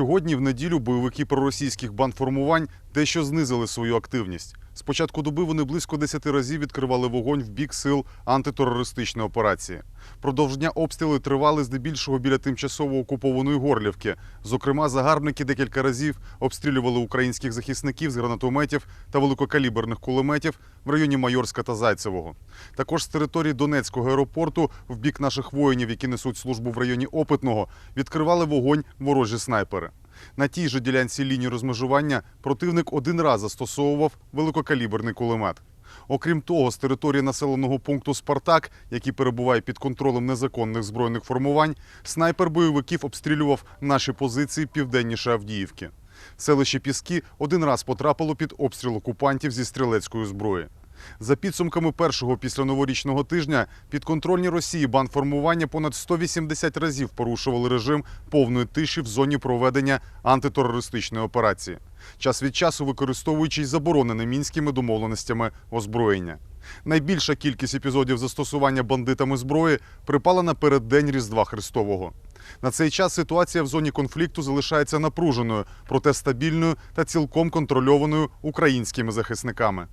Сьогодні, в неділю, бойовики проросійських бандформувань дещо знизили свою активність. З початку доби вони близько 10 разів відкривали вогонь в бік сил антитерористичної операції. Продовж дня обстріли тривали здебільшого біля тимчасово окупованої Горлівки. Зокрема, загарбники декілька разів обстрілювали українських захисників з гранатометів та великокаліберних кулеметів в районі Майорська та Зайцевого. Також з території Донецького аеропорту в бік наших воїнів, які несуть службу в районі Опитного, відкривали вогонь ворожі снайпери. На тій же ділянці лінії розмежування противник один раз застосовував великокаліберний кулемет. Окрім того, з території населеного пункту Спартак, який перебуває під контролем незаконних збройних формувань, снайпер бойовиків обстрілював наші позиції південніше Авдіївки. Селище Піски один раз потрапило під обстріл окупантів зі стрілецької зброї. За підсумками першого після новорічного тижня підконтрольні Росії бандформування понад 180 разів порушували режим повної тиші в зоні проведення антитерористичної операції, час від часу використовуючи й заборонене мінськими домовленостями озброєння. Найбільша кількість епізодів застосування бандитами зброї припала на переддень Різдва Христового. На цей час ситуація в зоні конфлікту залишається напруженою, проте стабільною та цілком контрольованою українськими захисниками.